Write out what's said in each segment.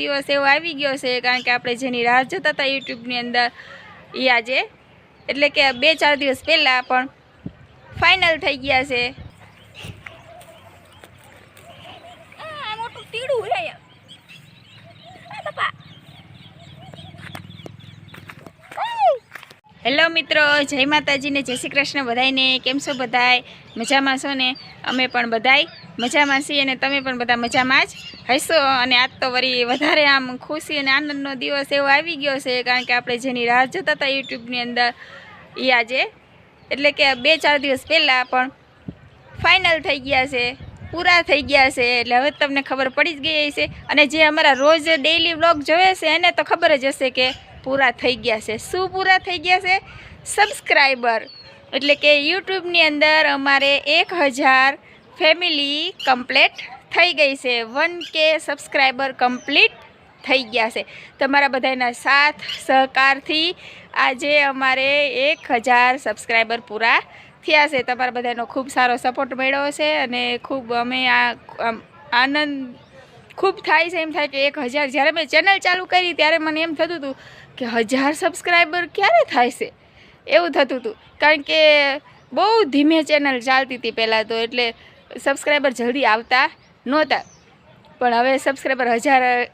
દિવસ એવો આવી ગયો છે, કારણ કે આપણે જેની રાહ જોતા હતા યુટ્યુબની અંદર એ આજે. એટલે કે બે ચાર દિવસ પહેલાં પણ ફાઇનલ થઈ ગયા છે. તીડું છે આ બાપા હેલો મિત્રો, જય માતાજીને જય શ્રી કૃષ્ણ બધાયને. કેમ છો બધાય? મજામાં છો ને? અમે પણ બધાય મજામાં છીએ અને તમે પણ બધા મજામાં જ હશો? અને આજ તો વળી વધારે આમ ખુશી અને આનંદનો દિવસ એવો આવી ગયો છે, કારણ કે આપણે જેની રાહ જોતા હતા યુટ્યુબની અંદર એ આજે, એટલે કે બે ચાર દિવસ પહેલાં પણ ફાઇનલ થઈ ગયા છે, પૂરા થઈ ગયા છે, એટલે હવે તમને ખબર પડી જ ગઈ છે અને જે અમારા રોજ ડેઈલી વ્લોગ જોવે છે, એને તો ખબર જ હશે કે પૂરા થઈ ગયા છે. શું પૂરા થઈ ગયા છે? સબસ્ક્રાઈબર એટલે કે યુટ્યુબની અંદર અમારે એક હજાર ફેમિલી કમ્પ્લીટ થઈ ગઈ છે. વન કે સબસ્ક્રાઈબર કમ્પ્લીટ થઈ ગયા છે. તમારા બધાના સાથ સહકારથી આજે અમારે એક હજાર સબસ્ક્રાઈબર પૂરા થયા છે. તમારા બધાનો ખૂબ સારો સપોર્ટ મળ્યો છે અને ખૂબ અમે આ આનંદ ખૂબ થાય છે. એમ થાય કે એક હજાર જ્યારે મેં ચેનલ ચાલુ કરી ત્યારે મને એમ થતું હતું કે હજાર સબસ્ક્રાઈબર ક્યારે થાય છે એવું થતું હતું કારણ કે બહુ ધીમે ચેનલ ચાલતી હતી પહેલાં તો, એટલે સબસ્ક્રાઈબર જલ્દી આવતા નહોતા. પણ હવે સબસ્ક્રાઈબર હજાર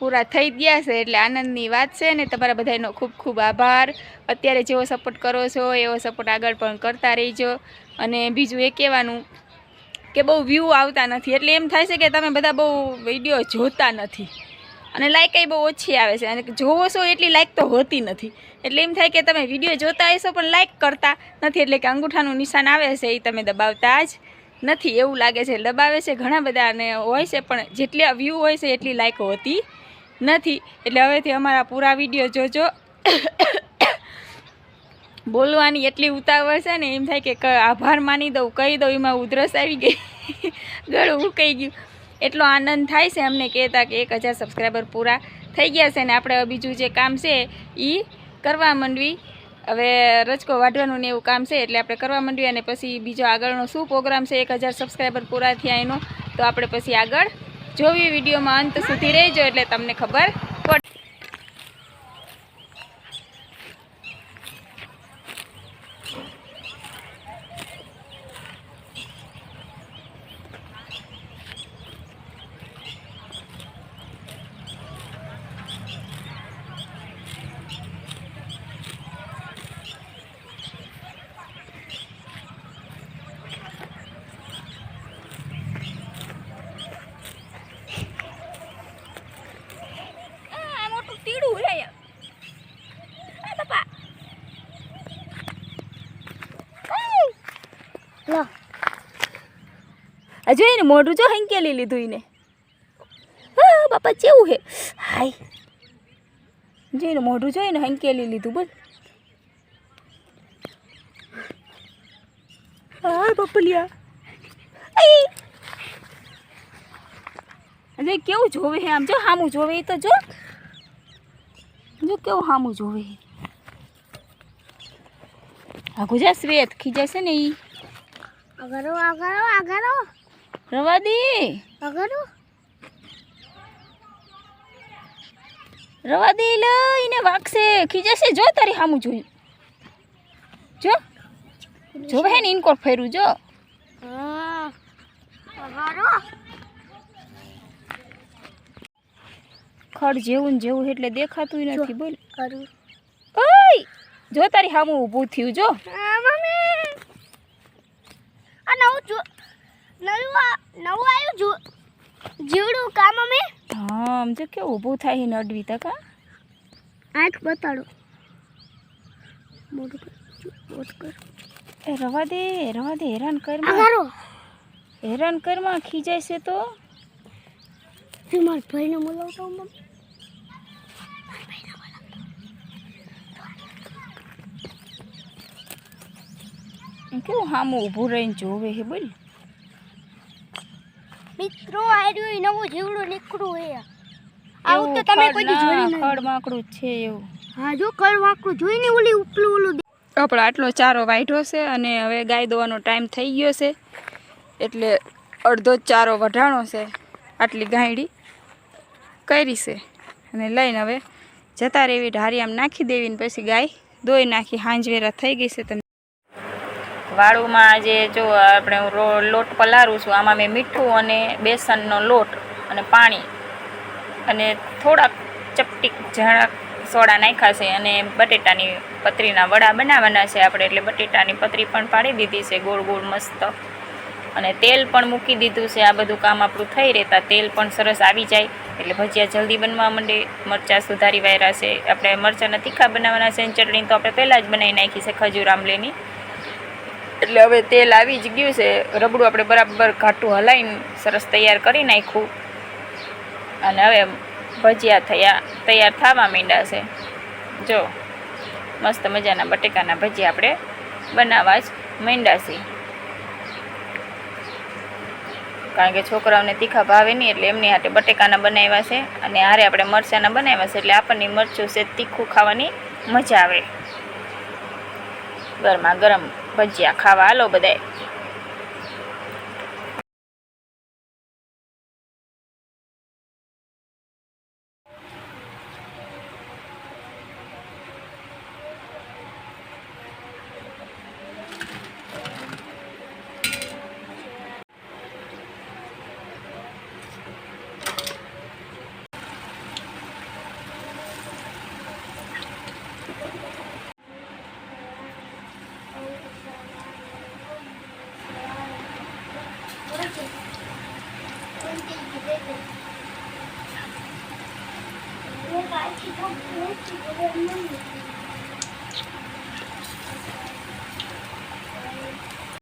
પૂરા થઈ ગયા છે, એટલે આનંદની વાત છે ને, તમારા બધાનો ખૂબ ખૂબ આભાર. અત્યારે જેવો સપોર્ટ કરો છો, એવો સપોર્ટ આગળ પણ કરતા રહીજો. અને બીજું એ કહેવાનું કે બહુ વ્યૂ આવતા નથી. એટલે એમ થાય છે કે તમે બધા બહુ વીડિયો જોતા નથી. અને લાઇક એ બહુ ઓછી આવે છે. અને જોવો છો એટલી લાઇક તો હોતી નથી. એટલે એમ થાય કે તમે વીડિયો જોતા હશો પણ લાઇક કરતા નથી. એટલે કે અંગૂઠાનું નિશાન આવે છે એ તમે દબાવતા જ નથી. એવું લાગે છે. દબાવે છે ઘણા બધા અને હોય છે, પણ જેટલા વ્યૂ હોય છે એટલી લાઇક હોતી નથી. એટલે હવેથી અમારા પૂરા વીડિયો જોજો. બોલવાની એટલી ઉતાવળ છે ને, એમ થાય કે આભાર માની દઉં, કહી દઉં, એમાં ઉધરસ આવી ગઈ. ગળું ઉકાઈ ગયું. એટલો આનંદ થાય છે અમને કહેતા કે એક હજાર સબસ્ક્રાઈબર પૂરા થઈ ગયા છે ને આપણે બીજું જે કામ છે એ કરવા માંડવી. હવે રચકો વાઢવાનું ને એવું કામ છે એટલે આપણે કરવા માંડવી અને પછી બીજો આગળનો શું પ્રોગ્રામ છે એક હજાર સબસ્ક્રાઈબર પૂરા થયા એનો, તો આપણે પછી આગળ જોવી વિડીયોમાં અંત સુધી રહેજો એટલે તમને ખબર પડે આ મોટું તીડું છે આ બાપા લો આ જોઈને મોઢું જો હંકેલી લીધું એને. હા બાપા કેવું હે. હાય. જોઈને મોઢું જોઈને હંકેલી લીધું બોલ. હા બપલિયા આઈ અને કેવું જોવે હે આમ? જો હામું જોવે એ તો જો. જો કેવું હામું જોવે હે આ ગુજા શ્વેત ખીજાય છે ને ઈ. આગળ આગળ આગળ રવા દે રવા દે લે એને વાગશે. ખીજાશે. જો તારી હામું જોયું જો. જો હે ને ઇનકોર ફેરું જો. ખડ જેવું ને જેવું એટલે દેખાતું નથી બોલ. કઈ ઓય! જો તારી હામું ઊભું થયું જો. આ નવું જો નવું આ- નવું આવ્યું? જો જીવડું કા મમ્મી? હા આમ જો કેવું ઊભું થાય નડવી તક આંખ બતાડો. મોટું કર મોટ કર એ રવા દે રવા દે હેરાન કરમાં મારો હેરાન કરમાં ખીજાય છે તો. તું મારા ભાઈને બોલાવતો મમ્મી? કેવું હામું ઊભું રહીને જોવે હે બોલ. મિત્રો આવ્યું નવું જીવડું નીકળું હે આવું તો તમે કોઈ દી ખડ નહીં માકડું જ છે એવું. હા જો કળ વાકડું જોઈને ઓલી ઉપલું ઓલું આપણો આટલો ચારો વાઢ્યો છે અને હવે ગાય દોવાનો ટાઈમ થઈ ગયો છે. એટલે અડધો ચારો વઢાણો છે આટલી ગાયડી કરી છે. અને લઈને હવે જતા રહેવી ઢારી આમ નાખી દેવી ને પછી ગાય દોઈ નાખી હાંજવેરા થઈ ગઈ છે તમે વાળુમાં આજે જો આપણે લોટ પલારું છું, આમાં મેં મીઠું અને બેસનનો લોટ અને પાણી અને થોડાક ચપટી જરાક સોડા નાખ્યા છે અને બટેટાની પતરીના વડા બનાવવાના છે આપણે, એટલે બટેટાની પતરી પણ પાડી દીધી છે, ગોળ ગોળ મસ્ત. અને તેલ પણ મૂકી દીધું છે, આ બધું કામ આપણું થઈ રહેતા તેલ પણ સરસ આવી જાય, એટલે ભજીયા જલ્દી બનવા માંડે, મરચાં સુધારી વાયરા છે, આપણે મરચાંના તીખા બનાવવાના છે ચટણી તો આપણે પહેલાં જ બનાવી નાખી છે ખજૂર આંબલીની એટલે હવે તેલ આવી જ ગયું છે. રબડું આપણે બરાબર ઘાટું હલાવીને સરસ તૈયાર કરી નાખ્યું. અને હવે ભજીયા થયા, તૈયાર થવા માંડ્યા છે. જો, મસ્ત મજાના બટેકાના ભજીયા આપણે બનાવવા જ માંડ્યા છે. કારણ કે છોકરાઓને તીખા ભાવે નહીં, એટલે એમની હાટે બટેકાના બનાવ્યા છે. અને હારે આપણે મરચાંના બનાવ્યા છે, એટલે આપણને મરચું છે તીખું ખાવાની મજા આવે. ગરમા ગરમ ભજીયા ખાવા. હાલો બધાય.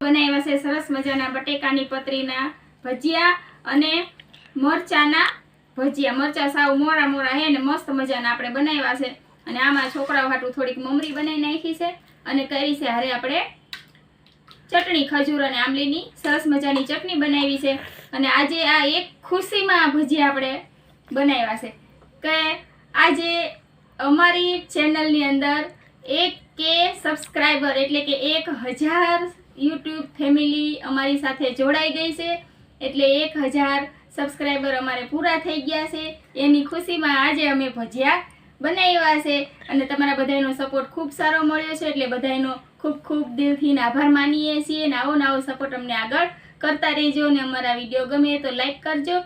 બનાવ્યા છે સરસ મજાના બટેકાની પતરીના ભજીયા અને મરચાના ભજીયા. મરચા સાવ મોરા મોરા હે ને મસ્ત મજાના આપણે બનાવ્યા છે. અને આમાં છોકરાઓ હાટું થોડીક મમરી બનાવી નાખી છે અને કરી છે હારે આપણે ચટણી, ખજૂર અને આંબલીની સરસ મજાની ચટણી બનાવી છે. અને આજે આ એક ખુશીમાં ભજીયા આપણે બનાવ્યા છે. કે આજે અમારી ચેનલની અંદર એક કે સબસ્ક્રાઈબર એટલે કે એક હજાર યુટ્યુબ ફેમિલી અમારી સાથે જોડાઈ ગઈ છે. એટલે એક હજાર સબસ્ક્રાઈબર અમારે પૂરા થઈ ગયા છે. એની ખુશીમાં આજે અમે ભજીયા બનાવ્યા છે અને તમારા બધાનો સપોર્ટ ખૂબ સારો મળ્યો છે. એટલે બધાનો ખૂબ ખૂબ દિલથી આભાર માનીએ છીએ અને આવો નવો સપોર્ટ અમને આગળ કરતા રહેજો અને અમારા વીડિયો ગમે તો લાઈક કરજો.